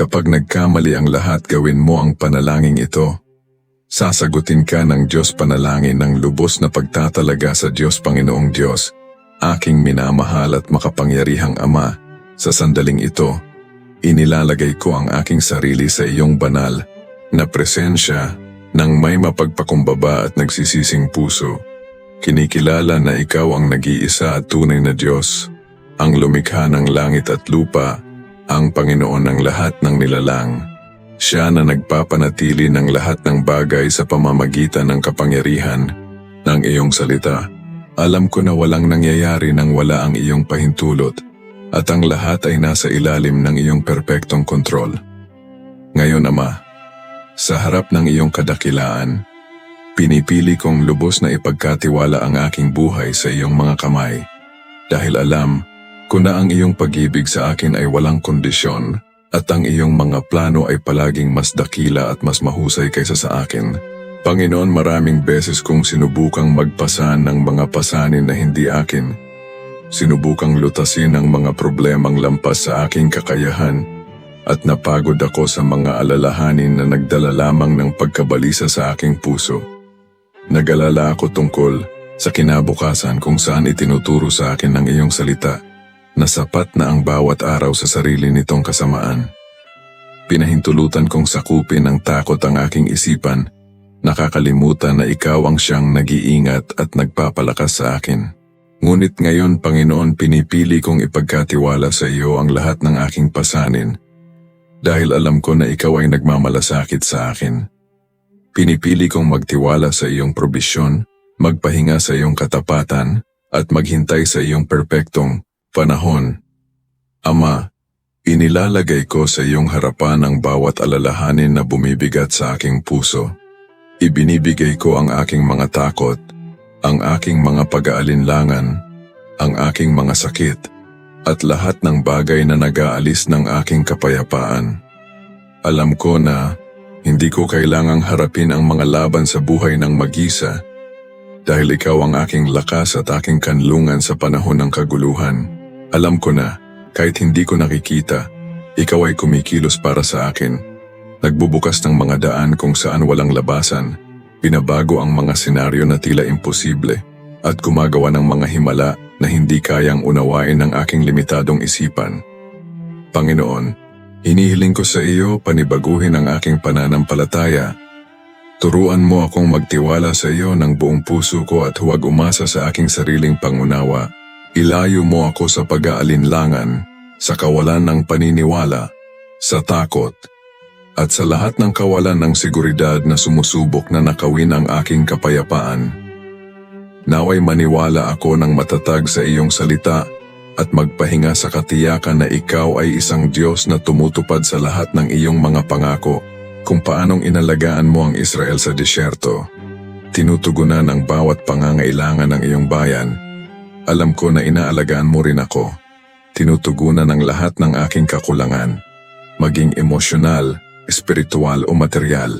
Kapag nagkamali ang lahat gawin mo ang panalangin ito. Sasagutin ka ng Diyos panalangin ng lubos na pagtatalaga sa Diyos Panginoong Diyos, aking minamahal at makapangyarihang Ama. Sa sandaling ito, inilalagay ko ang aking sarili sa iyong banal na presensya ng may mapagpakumbaba at nagsisising puso. Kinikilala na ikaw ang nag-iisa at tunay na Diyos, ang lumikha ng langit at lupa, ang Panginoon ng lahat ng nilalang. Siya na nagpapanatili ng lahat ng bagay sa pamamagitan ng kapangyarihan ng iyong salita. Alam ko na walang nangyayari nang wala ang iyong pahintulot at ang lahat ay nasa ilalim ng iyong perpektong kontrol. Ngayon, Ama, sa harap ng iyong kadakilaan, pinipili kong lubos na ipagkatiwala ang aking buhay sa iyong mga kamay dahil alam ko na ang iyong pag-ibig sa akin ay walang kondisyon at ang iyong mga plano ay palaging mas dakila at mas mahusay kaysa sa akin. Panginoon, maraming beses kong sinubukang magpasan ng mga pasanin na hindi akin. Sinubukang lutasin ang mga problemang lampas sa aking kakayahan at napagod ako sa mga alalahanin na nagdala lamang ng pagkabalisa sa aking puso. Nag-alala ako tungkol sa kinabukasan kung saan itinuturo sa akin ng iyong salita na sapat na ang bawat araw sa sarili nitong kasamaan. Pinahintulutan kong sakupin ng takot ang aking isipan, nakakalimutan na ikaw ang siyang nag-iingat at nagpapalakas sa akin. Ngunit ngayon, Panginoon, pinipili kong ipagkatiwala sa iyo ang lahat ng aking pasanin dahil alam ko na ikaw ay nagmamalasakit sa akin. Pinipili kong magtiwala sa iyong probisyon, magpahinga sa iyong katapatan, at maghintay sa iyong perpektong panahon. Ama, inilalagay ko sa iyong harapan ang bawat alalahanin na bumibigat sa aking puso. Ibinibigay ko ang aking mga takot, ang aking mga pag-aalinlangan, ang aking mga sakit, at lahat ng bagay na nag-aalis ng aking kapayapaan. Alam ko na hindi ko kailangang harapin ang mga laban sa buhay ng mag-isa dahil ikaw ang aking lakas at aking kanlungan sa panahon ng kaguluhan. Alam ko na kahit hindi ko nakikita, ikaw ay kumikilos para sa akin. Nagbubukas ng mga daan kung saan walang labasan, binabago ang mga senaryo na tila imposible at gumagawa ng mga himala na hindi kayang unawain ng aking limitadong isipan. Panginoon, hinihiling ko sa iyo panibaguhin ang aking pananampalataya. Turuan mo akong magtiwala sa iyo ng buong puso ko at huwag umasa sa aking sariling pangunawa. Ilayo mo ako sa pag-aalinlangan, sa kawalan ng paniniwala, sa takot, at sa lahat ng kawalan ng seguridad na sumusubok na nakawin ang aking kapayapaan. Naway maniwala ako ng matatag sa iyong salita at magpahinga sa katiyakan na ikaw ay isang Diyos na tumutupad sa lahat ng iyong mga pangako kung paanong inalagaan mo ang Israel sa disyerto. Tinutugunan ang bawat pangangailangan ng iyong bayan. Alam ko na inaalagaan mo rin ako. Tinutugunan ang lahat ng aking kakulangan, maging emosyonal, espiritual o material.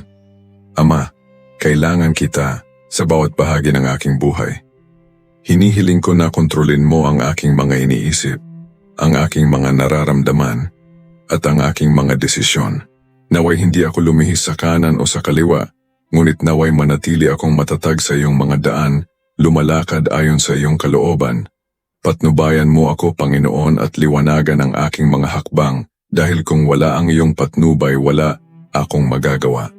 Ama, kailangan kita sa bawat bahagi ng aking buhay. Hinihiling ko na kontrolin mo ang aking mga iniisip, ang aking mga nararamdaman, at ang aking mga desisyon. Naway hindi ako lumihis sa kanan o sa kaliwa, ngunit naway manatili akong matatag sa iyong mga daan, lumalakad ayon sa iyong kalooban. Patnubayan mo ako, Panginoon, at liwanagan ang aking mga hakbang, dahil kung wala ang iyong patnubay, wala akong magagawa.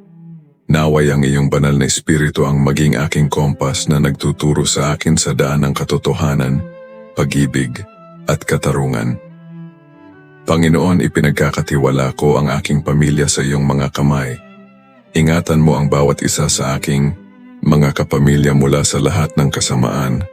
Naway ang iyong banal na espiritu ang maging aking kompas na nagtuturo sa akin sa daan ng katotohanan, pag-ibig, at katarungan. Panginoon, ipinagkakatiwala ko ang aking pamilya sa iyong mga kamay. Ingatan mo ang bawat isa sa aking mga kapamilya mula sa lahat ng kasamaan.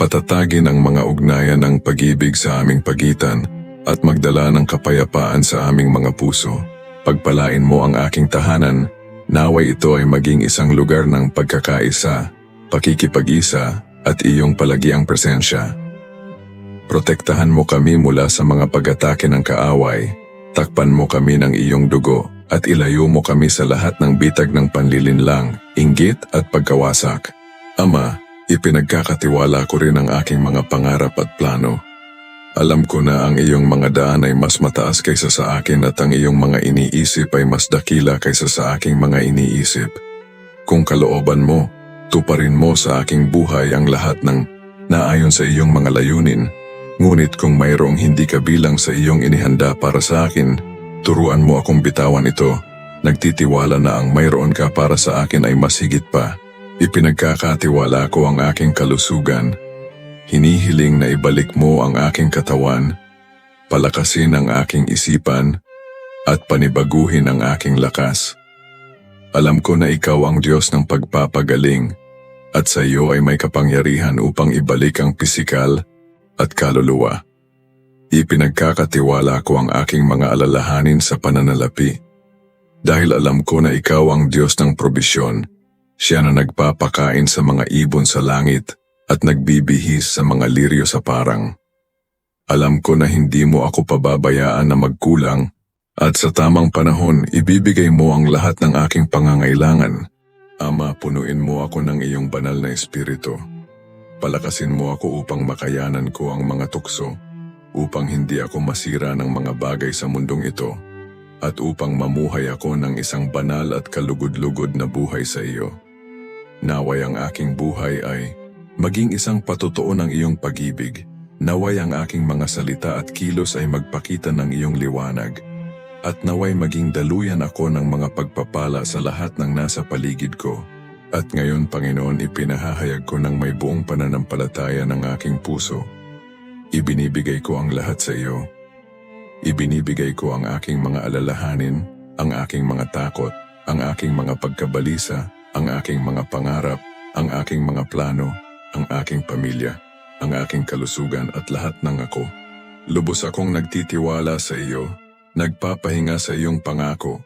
Patatagin ang mga ugnayan ng pag-ibig sa aming pagitan at magdala ng kapayapaan sa aming mga puso. Pagpalain mo ang aking tahanan Naway ito ay maging isang lugar ng pagkakaisa, pakikipag-isa at iyong palagiang presensya. Protektahan mo kami mula sa mga pag-atake ng kaaway, takpan mo kami ng iyong dugo at ilayo mo kami sa lahat ng bitag ng panlilinlang, inggit at pagkawasak. Ama, ipinagkakatiwala ko rin ang aking mga pangarap at plano. Alam ko na ang iyong mga daan ay mas mataas kaysa sa akin at ang iyong mga iniisip ay mas dakila kaysa sa aking mga iniisip. Kung kalooban mo, tuparin mo sa aking buhay ang lahat ng naayon sa iyong mga layunin. Ngunit kung mayroong hindi kabilang sa iyong inihanda para sa akin, turuan mo akong bitawan ito. Nagtitiwala na ang mayroon ka para sa akin ay mas higit pa. Ipinagkakatiwala ko ang aking kalusugan. Hinihiling na ibalik mo ang aking katawan, palakasin ang aking isipan, at panibaguhin ang aking lakas. Alam ko na ikaw ang Diyos ng pagpapagaling, at sa iyo ay may kapangyarihan upang ibalik ang pisikal at kaluluwa. Ipinagkakatiwala ko ang aking mga alalahanin sa pananalapi. Dahil alam ko na ikaw ang Diyos ng probisyon, siya na nagpapakain sa mga ibon sa langit at nagbibihis sa mga liryo sa parang. Alam ko na hindi mo ako pababayaan na magkulang at sa tamang panahon ibibigay mo ang lahat ng aking pangangailangan. Ama, punuin mo ako ng iyong banal na espiritu. Palakasin mo ako upang makayanan ko ang mga tukso, upang hindi ako masira ng mga bagay sa mundong ito, at upang mamuhay ako ng isang banal at kalugod-lugod na buhay sa iyo. Naway ang aking buhay ay maging isang patotoo ng iyong pag-ibig. Naway ang aking mga salita at kilos ay magpakita ng iyong liwanag. At naway maging daluyan ako ng mga pagpapala sa lahat ng nasa paligid ko. At ngayon, Panginoon, ipinahahayag ko ng may buong pananampalataya ng aking puso. Ibinibigay ko ang lahat sa iyo. Ibinibigay ko ang aking mga alalahanin, ang aking mga takot, ang aking mga pagkabalisa, ang aking mga pangarap, ang aking mga plano, ang aking pamilya, ang aking kalusugan at lahat ng ako. Lubos akong nagtitiwala sa iyo, nagpapahinga sa iyong pangako,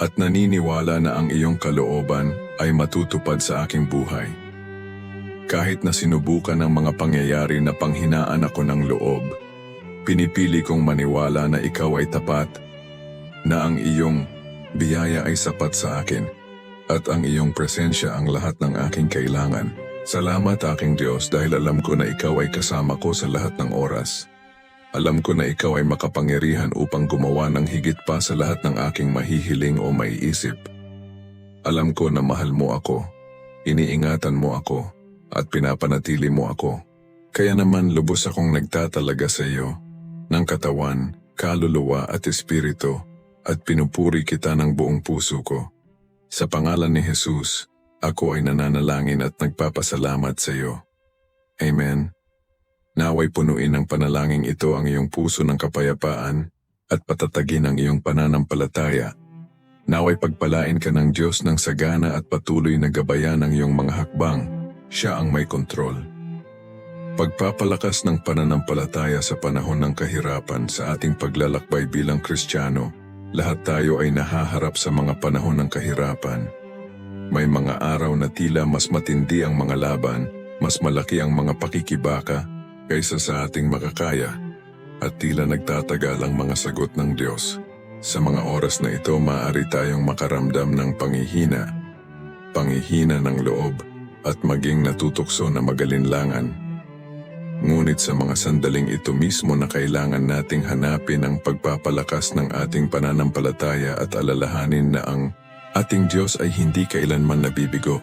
at naniniwala na ang iyong kalooban ay matutupad sa aking buhay. Kahit na sinubukan ng mga pangyayari na panghinaan ako ng loob, pinipili kong maniwala na ikaw ay tapat, na ang iyong biyaya ay sapat sa akin, at ang iyong presensya ang lahat ng aking kailangan. Salamat aking Diyos dahil alam ko na ikaw ay kasama ko sa lahat ng oras. Alam ko na ikaw ay makapangyarihan upang gumawa ng higit pa sa lahat ng aking mahihiling o maiisip. Alam ko na mahal mo ako, iniingatan mo ako, at pinapanatili mo ako. Kaya naman lubos akong nagtatalaga sa iyo, ng katawan, kaluluwa at espiritu, at pinupuri kita ng buong puso ko. Sa pangalan ni Jesus, ako ay nananalangin at nagpapasalamat sa iyo. Amen. Naway punuin ng panalangin ito ang iyong puso ng kapayapaan at patatagin ang iyong pananampalataya. Naway pagpalain ka ng Diyos ng sagana at patuloy na gabayan ang iyong mga hakbang. Siya ang may kontrol. Pagpapalakas ng pananampalataya sa panahon ng kahirapan sa ating paglalakbay bilang Kristiyano, lahat tayo ay nahaharap sa mga panahon ng kahirapan. May mga araw na tila mas matindi ang mga laban, mas malaki ang mga pakikibaka, kaysa sa ating makakaya at tila nagtatagal ang mga sagot ng Diyos. Sa mga oras na ito, maaari tayong makaramdam ng pangihina, pangihina ng loob at maging natutukso na magalinlangan. Ngunit sa mga sandaling ito mismo na kailangan nating hanapin ang pagpapalakas ng ating pananampalataya at alalahanin na ang ating Diyos ay hindi kailanman nabibigo.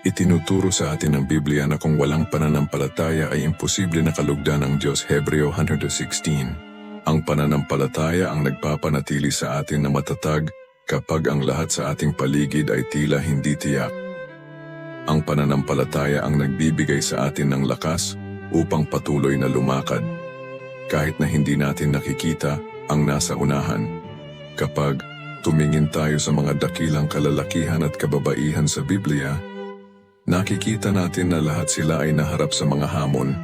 Itinuturo sa atin ng Biblia na kung walang pananampalataya ay imposible na kalugdan ng Diyos Hebreo 116. Ang pananampalataya ang nagpapanatili sa atin na matatag kapag ang lahat sa ating paligid ay tila hindi tiyak. Ang pananampalataya ang nagbibigay sa atin ng lakas upang patuloy na lumakad. Kahit na hindi natin nakikita ang nasa unahan. Kapag tumingin tayo sa mga dakilang kalalakihan at kababaihan sa Biblia, Nakikita natin na lahat sila ay naharap sa mga hamon.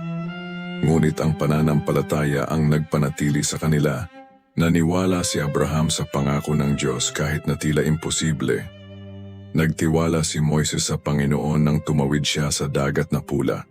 Ngunit ang pananampalataya ang nagpanatili sa kanila. Naniwala si Abraham sa pangako ng Diyos kahit na tila imposible. Nagtiwala si Moises sa Panginoon nang tumawid siya sa dagat na pula.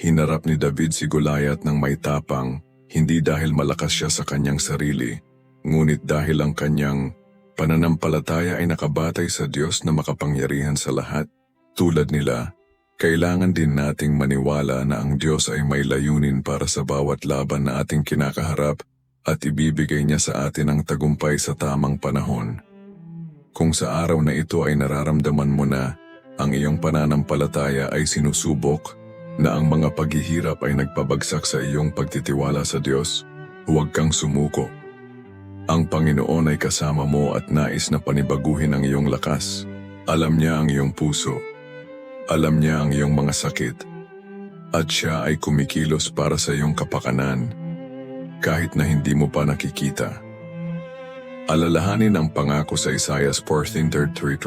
Hinarap ni David si Goliath ng may tapang, hindi dahil malakas siya sa kanyang sarili, ngunit dahil ang kanyang pananampalataya ay nakabatay sa Diyos na makapangyarihan sa lahat. Tulad nila, kailangan din nating maniwala na ang Diyos ay may layunin para sa bawat laban na ating kinakaharap at ibibigay niya sa atin ang tagumpay sa tamang panahon. Kung sa araw na ito ay nararamdaman mo na ang iyong pananampalataya ay sinusubok, na ang mga paghihirap ay nagpabagsak sa iyong pagtitiwala sa Diyos, huwag kang sumuko. Ang Panginoon ay kasama mo at nais na panibaguhin ang iyong lakas. Alam niya ang iyong puso. Alam niya ang iyong mga sakit. At siya ay kumikilos para sa iyong kapakanan, kahit na hindi mo pa nakikita. Alalahanin ang pangako sa Isaiah 14.33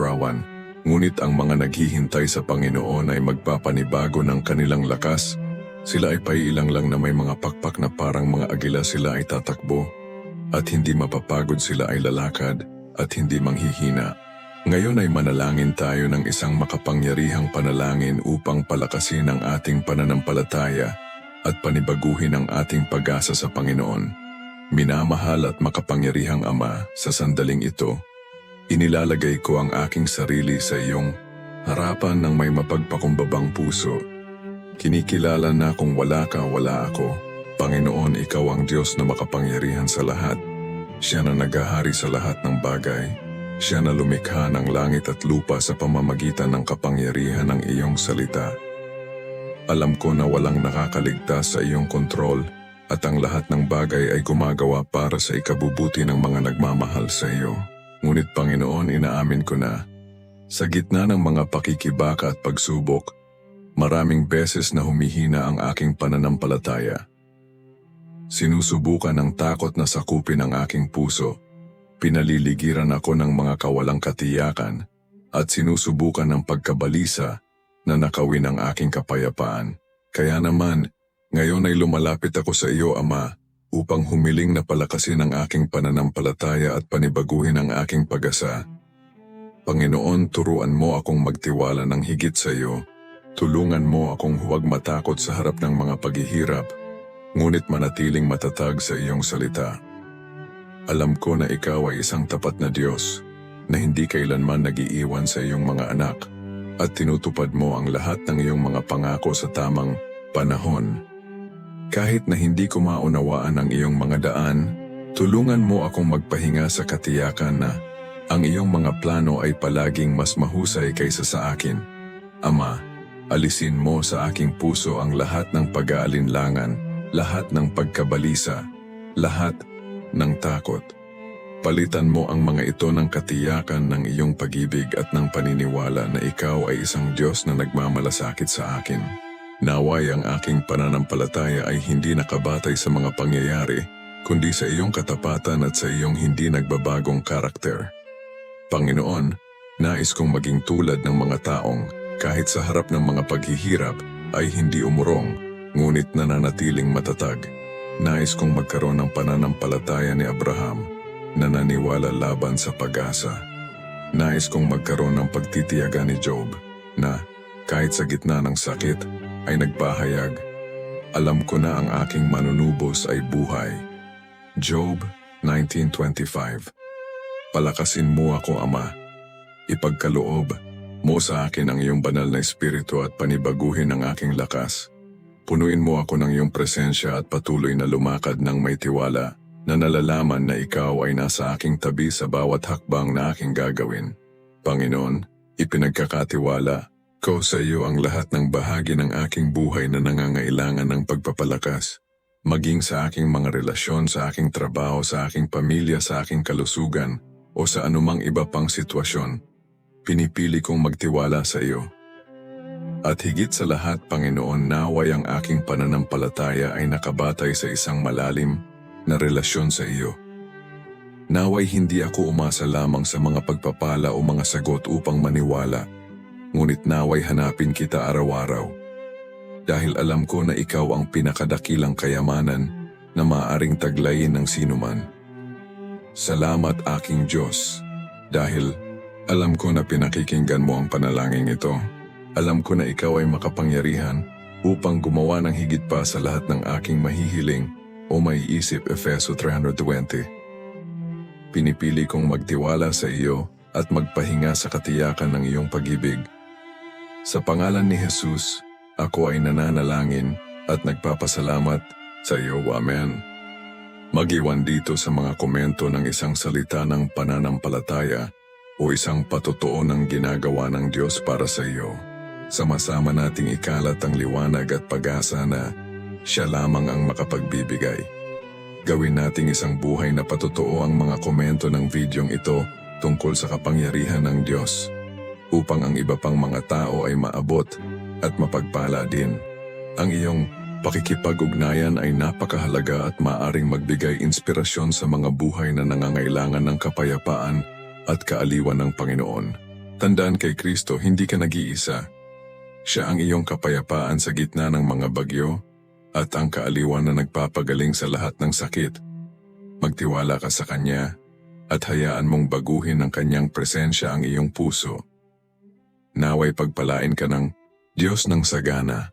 Ngunit ang mga naghihintay sa Panginoon ay magpapanibago ng kanilang lakas. Sila ay paiilang lang na may mga pakpak na parang mga agila sila ay tatakbo. At hindi mapapagod sila ay lalakad at hindi manghihina. Ngayon ay manalangin tayo ng isang makapangyarihang panalangin upang palakasin ang ating pananampalataya at panibaguhin ang ating pag-asa sa Panginoon. Minamahal at makapangyarihang Ama, sa sandaling ito, inilalagay ko ang aking sarili sa iyong harapan ng may mapagpakumbabang puso. Kinikilala na kung wala ka, wala ako. Panginoon, Ikaw ang Diyos na makapangyarihan sa lahat. Siya na nagahari sa lahat ng bagay. Siya na lumikha ng langit at lupa sa pamamagitan ng kapangyarihan ng iyong salita. Alam ko na walang nakakaligtas sa iyong kontrol at ang lahat ng bagay ay gumagawa para sa ikabubuti ng mga nagmamahal sa iyo. Ngunit Panginoon, inaamin ko na, sa gitna ng mga pakikibaka at pagsubok, maraming beses na humihina ang aking pananampalataya. Sinusubukan ng takot na sakupin ang aking puso, pinaliligiran ako ng mga kawalang katiyakan, at sinusubukan ng pagkabalisa na nakawin ang aking kapayapaan. Kaya naman, ngayon ay lumalapit ako sa iyo, Ama, upang humiling na palakasin ang aking pananampalataya at panibaguhin ang aking pag-asa. Panginoon, turuan mo akong magtiwala ng higit sa iyo. Tulungan mo akong huwag matakot sa harap ng mga paghihirap, ngunit manatiling matatag sa iyong salita. Alam ko na ikaw ay isang tapat na Diyos, na hindi kailanman nagiiwan sa iyong mga anak, at tinutupad mo ang lahat ng iyong mga pangako sa tamang panahon. Kahit na hindi ko maunawaan ang iyong mga daan, tulungan mo akong magpahinga sa katiyakan na ang iyong mga plano ay palaging mas mahusay kaysa sa akin. Ama, alisin mo sa aking puso ang lahat ng pag-aalinlangan, lahat ng pagkabalisa, lahat ng takot. Palitan mo ang mga ito ng katiyakan ng iyong pag-ibig at ng paniniwala na ikaw ay isang Diyos na nagmamalasakit sa akin. Naway ang aking pananampalataya ay hindi nakabatay sa mga pangyayari, kundi sa iyong katapatan at sa iyong hindi nagbabagong karakter. Panginoon, nais kong maging tulad ng mga taong kahit sa harap ng mga paghihirap ay hindi umurong, ngunit nananatiling matatag. Nais kong magkaroon ng pananampalataya ni Abraham na naniwala laban sa pag-asa. Nais kong magkaroon ng pagtitiyaga ni Job na kahit sa gitna ng sakit ay nagpahayag, Alam ko na ang aking manunubos ay buhay. Job 19.25 Palakasin mo ako, Ama. Ipagkaloob mo sa akin ang iyong banal na espiritu at panibaguhin ang aking lakas. Punuin mo ako ng iyong presensya at patuloy na lumakad ng may tiwala na nalalaman na ikaw ay nasa aking tabi sa bawat hakbang na aking gagawin. Panginoon, ipinagkakatiwala ko sa iyo ang lahat ng bahagi ng aking buhay na nangangailangan ng pagpapalakas. Maging sa aking mga relasyon, sa aking trabaho, sa aking pamilya, sa aking kalusugan, o sa anumang iba pang sitwasyon, pinipili kong magtiwala sa iyo. At higit sa lahat, Panginoon, naway ang aking pananampalataya ay nakabatay sa isang malalim na relasyon sa iyo. Naway hindi ako umasa lamang sa mga pagpapala o mga sagot upang maniwala, ngunit naway hanapin kita araw-araw. Dahil alam ko na ikaw ang pinakadakilang kayamanan na maaaring taglayin ng sinuman. Salamat aking Diyos, dahil alam ko na pinakikinggan mo ang panalangin ito. Alam ko na ikaw ay makapangyarihan upang gumawa ng higit pa sa lahat ng aking mahihiling o maiisip Efeso 3.20. Pinipili kong magtiwala sa iyo at magpahinga sa katiyakan ng iyong pag-ibig. Sa pangalan ni Jesus, ako ay nananalangin at nagpapasalamat sa iyo. Amen. Magiwan dito sa mga komento ng isang salita ng pananampalataya o isang patotoo ng ginagawa ng Diyos para sa iyo. Sama-sama nating ikalat ang liwanag at pag-asa na siya lamang ang makapagbibigay. Gawin nating isang buhay na patotoo ang mga komento ng videong ito tungkol sa kapangyarihan ng Diyos upang ang iba pang mga tao ay maabot at mapagpala din. Ang iyong pakikipag-ugnayan ay napakahalaga at maaring magbigay inspirasyon sa mga buhay na nangangailangan ng kapayapaan at kaaliwan ng Panginoon. Tandaan kay Kristo, hindi ka nag-iisa. Siya ang iyong kapayapaan sa gitna ng mga bagyo at ang kaaliwan na nagpapagaling sa lahat ng sakit. Magtiwala ka sa Kanya at hayaan mong baguhin ng Kanyang presensya ang iyong puso. Naway pagpalain ka ng Diyos ng sagana.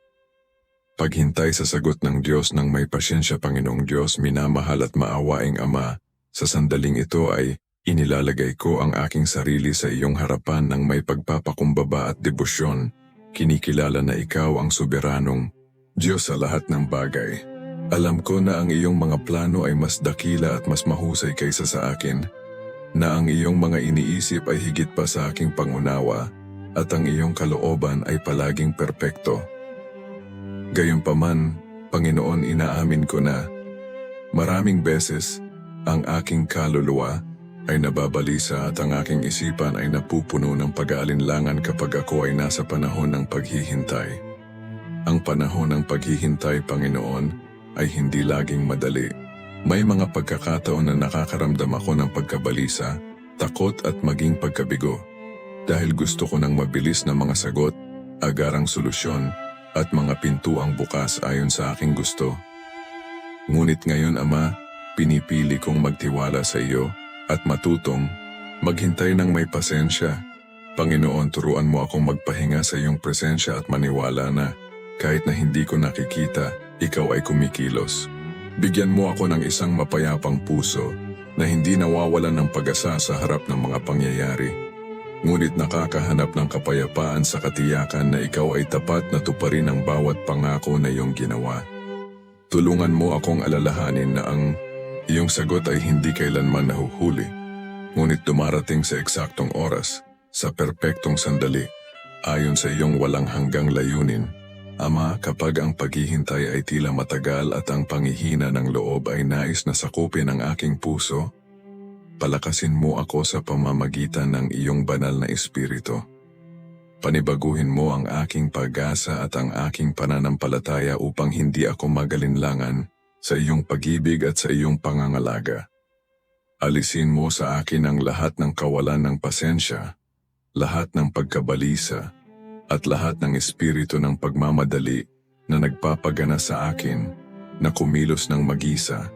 Paghintay sa sagot ng Diyos ng may pasyensya Panginoong Diyos, minamahal at maawaing Ama, sa sandaling ito ay inilalagay ko ang aking sarili sa iyong harapan ng may pagpapakumbaba at debosyon. Kinikilala na ikaw ang soberanong Diyos sa lahat ng bagay. Alam ko na ang iyong mga plano ay mas dakila at mas mahusay kaysa sa akin, na ang iyong mga iniisip ay higit pa sa aking pangunawa, at ang iyong kalooban ay palaging perpekto. Gayunpaman, Panginoon inaamin ko na maraming beses ang aking kaluluwa ay nababalisa at ang aking isipan ay napupuno ng pag-aalinlangan kapag ako ay nasa panahon ng paghihintay. Ang panahon ng paghihintay, Panginoon, ay hindi laging madali. May mga pagkakataon na nakakaramdam ako ng pagkabalisa, takot at maging pagkabigo. Dahil gusto ko ng mabilis na mga sagot, agarang solusyon, at mga pintuang bukas ayon sa aking gusto. Ngunit ngayon, Ama, pinipili kong magtiwala sa iyo at matutong maghintay ng may pasensya. Panginoon, turuan mo akong magpahinga sa iyong presensya at maniwala na kahit na hindi ko nakikita, ikaw ay kumikilos. Bigyan mo ako ng isang mapayapang puso na hindi nawawalan ng pag-asa sa harap ng mga pangyayari. Ngunit nakakahanap ng kapayapaan sa katiyakan na ikaw ay tapat na tuparin ang bawat pangako na iyong ginawa. Tulungan mo akong alalahanin na ang iyong sagot ay hindi kailanman nahuhuli, ngunit dumarating sa eksaktong oras, sa perpektong sandali, ayon sa iyong walang hanggang layunin. Ama, kapag ang paghihintay ay tila matagal at ang pangihina ng loob ay nais na sakupin ang aking puso, palakasin mo ako sa pamamagitan ng iyong banal na espiritu. Panibaguhin mo ang aking pag-asa at ang aking pananampalataya upang hindi ako magalinlangan sa iyong pag-ibig at sa iyong pangangalaga. Alisin mo sa akin ang lahat ng kawalan ng pasensya, lahat ng pagkabalisa, at lahat ng espiritu ng pagmamadali na nagpapagana sa akin na kumilos ng magisa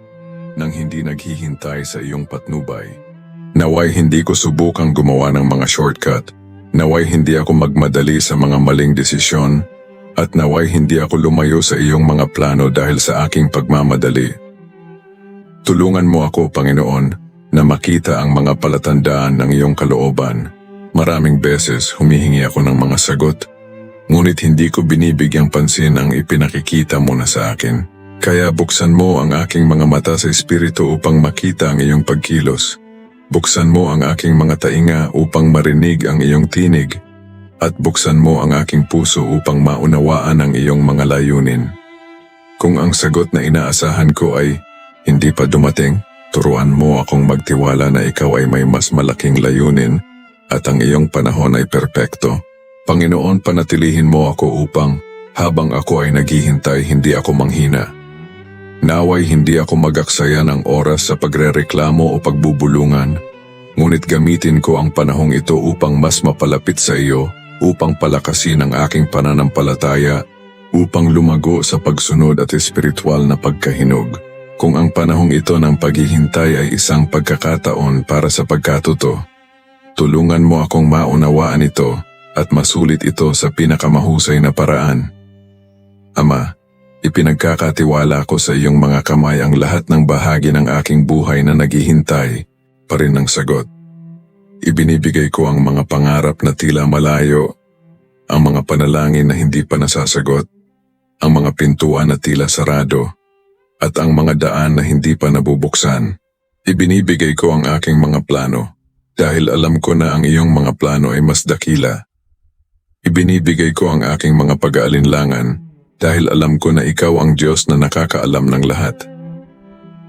nang hindi naghihintay sa iyong patnubay. Naway hindi ko subukang gumawa ng mga shortcut. Naway hindi ako magmadali sa mga maling desisyon. At naway hindi ako lumayo sa iyong mga plano dahil sa aking pagmamadali. Tulungan mo ako, Panginoon, na makita ang mga palatandaan ng iyong kalooban. Maraming beses humihingi ako ng mga sagot, ngunit hindi ko binibigyang pansin ang ipinakikita mo na sa akin. Kaya buksan mo ang aking mga mata sa espiritu upang makita ang iyong pagkilos. Buksan mo ang aking mga tainga upang marinig ang iyong tinig. At buksan mo ang aking puso upang maunawaan ang iyong mga layunin. Kung ang sagot na inaasahan ko ay hindi pa dumating, turuan mo akong magtiwala na ikaw ay may mas malaking layunin at ang iyong panahon ay perpekto. Panginoon, panatilihin mo ako upang habang ako ay naghihintay, hindi ako manghina. Naway hindi ako magaksaya ng oras sa pagrereklamo o pagbubulungan, ngunit gamitin ko ang panahong ito upang mas mapalapit sa iyo, upang palakasin ang aking pananampalataya, upang lumago sa pagsunod at espiritual na pagkahinog. Kung ang panahong ito ng paghihintay ay isang pagkakataon para sa pagkatuto, tulungan mo akong maunawaan ito at masulit ito sa pinakamahusay na paraan. Ama, ipinagkakatiwala ko sa iyong mga kamay ang lahat ng bahagi ng aking buhay na naghihintay pa rin ng sagot. Ibinibigay ko ang mga pangarap na tila malayo, ang mga panalangin na hindi pa nasasagot, ang mga pintuan na tila sarado, at ang mga daan na hindi pa nabubuksan. Ibinibigay ko ang aking mga plano dahil alam ko na ang iyong mga plano ay mas dakila. Ibinibigay ko ang aking mga pag-aalinlangan dahil alam ko na ikaw ang Diyos na nakakaalam ng lahat.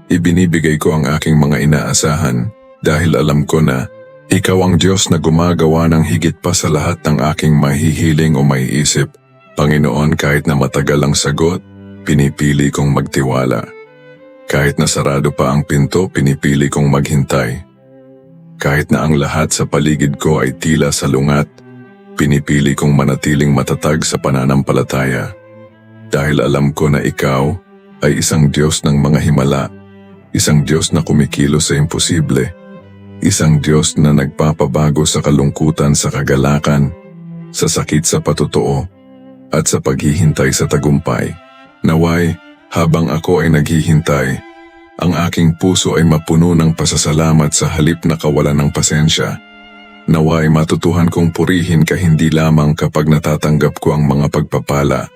Ibinibigay ko ang aking mga inaasahan dahil alam ko na ikaw ang Diyos na gumagawa ng higit pa sa lahat ng aking mahihiling o maiisip. Panginoon, kahit na matagal ang sagot, pinipili kong magtiwala. Kahit na sarado pa ang pinto, pinipili kong maghintay. Kahit na ang lahat sa paligid ko ay tila salungat, pinipili kong manatiling matatag sa pananampalataya. Dahil alam ko na ikaw ay isang Diyos ng mga himala, isang Diyos na kumikilos sa imposible, isang Diyos na nagpapabago sa kalungkutan sa kagalakan, sa sakit sa patotoo, at sa paghihintay sa tagumpay. Naway, habang ako ay naghihintay, ang aking puso ay mapuno ng pasasalamat sa halip na kawalan ng pasensya. Naway matutuhan kong purihin ka hindi lamang kapag natatanggap ko ang mga pagpapala,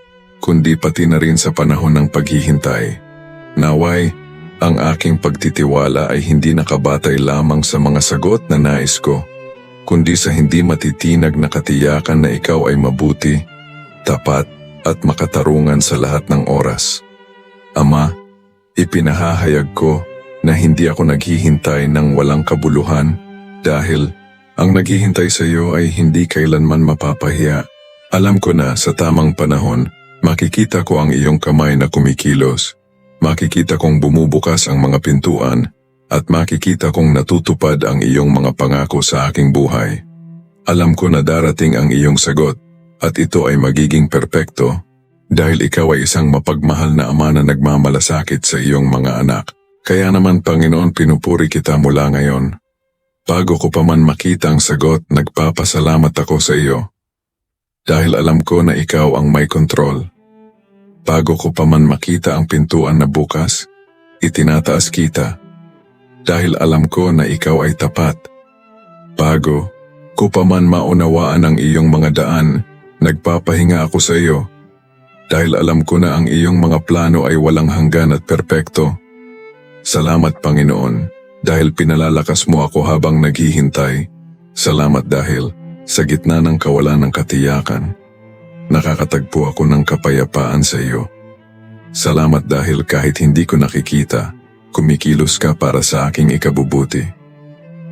kundi pati na rin sa panahon ng paghihintay. Naway, ang aking pagtitiwala ay hindi nakabatay lamang sa mga sagot na nais ko, kundi sa hindi matitinag na katiyakan na ikaw ay mabuti, tapat at makatarungan sa lahat ng oras. Ama, ipinahahayag ko na hindi ako naghihintay ng walang kabuluhan dahil ang naghihintay sa iyo ay hindi kailanman mapapahiya. Alam ko na sa tamang panahon, makikita ko ang iyong kamay na kumikilos. Makikita kong bumubukas ang mga pintuan at makikita kong natutupad ang iyong mga pangako sa aking buhay. Alam ko na darating ang iyong sagot at ito ay magiging perpekto dahil ikaw ay isang mapagmahal na ama na nagmamalasakit sa iyong mga anak. Kaya naman Panginoon pinupuri kita mula ngayon. Bago ko pa man makita ang sagot, nagpapasalamat ako sa iyo. Dahil alam ko na ikaw ang may kontrol. Bago ko pa man makita ang pintuan na bukas, itinataas kita. Dahil alam ko na ikaw ay tapat. Bago ko pa man maunawaan ang iyong mga daan, nagpapahinga ako sa iyo. Dahil alam ko na ang iyong mga plano ay walang hanggan at perpekto. Salamat Panginoon, dahil pinalalakas mo ako habang naghihintay. Salamat dahil sa gitna ng kawalan ng katiyakan, nakakatagpo ako ng kapayapaan sa iyo. Salamat dahil kahit hindi ko nakikita, kumikilos ka para sa aking ikabubuti.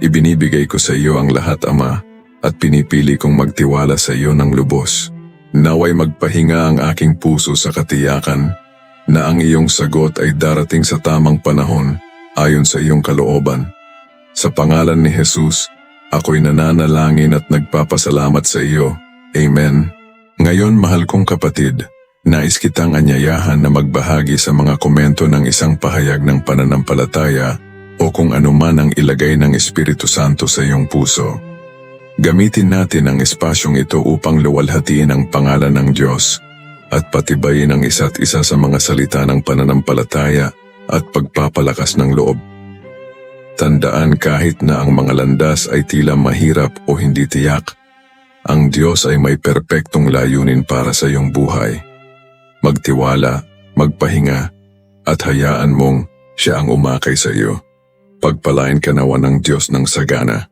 Ibinibigay ko sa iyo ang lahat, Ama, at pinipili kong magtiwala sa iyo ng lubos. Naway magpahinga ang aking puso sa katiyakan na ang iyong sagot ay darating sa tamang panahon ayon sa iyong kalooban. Sa pangalan ni Jesus, ako'y nananalangin at nagpapasalamat sa iyo. Amen. Ngayon, mahal kong kapatid, nais kitang anyayahan na magbahagi sa mga komento ng isang pahayag ng pananampalataya o kung anuman ang ilagay ng Espiritu Santo sa iyong puso. Gamitin natin ang espasyong ito upang luwalhatiin ang pangalan ng Diyos at patibayin ang isa't isa sa mga salita ng pananampalataya at pagpapalakas ng loob. Tandaan kahit na ang mga landas ay tila mahirap o hindi tiyak, ang Diyos ay may perpektong layunin para sa iyong buhay. Magtiwala, magpahinga, at hayaan mong siya ang umakay sa iyo. Pagpalain ka nawa ng Diyos ng sagana.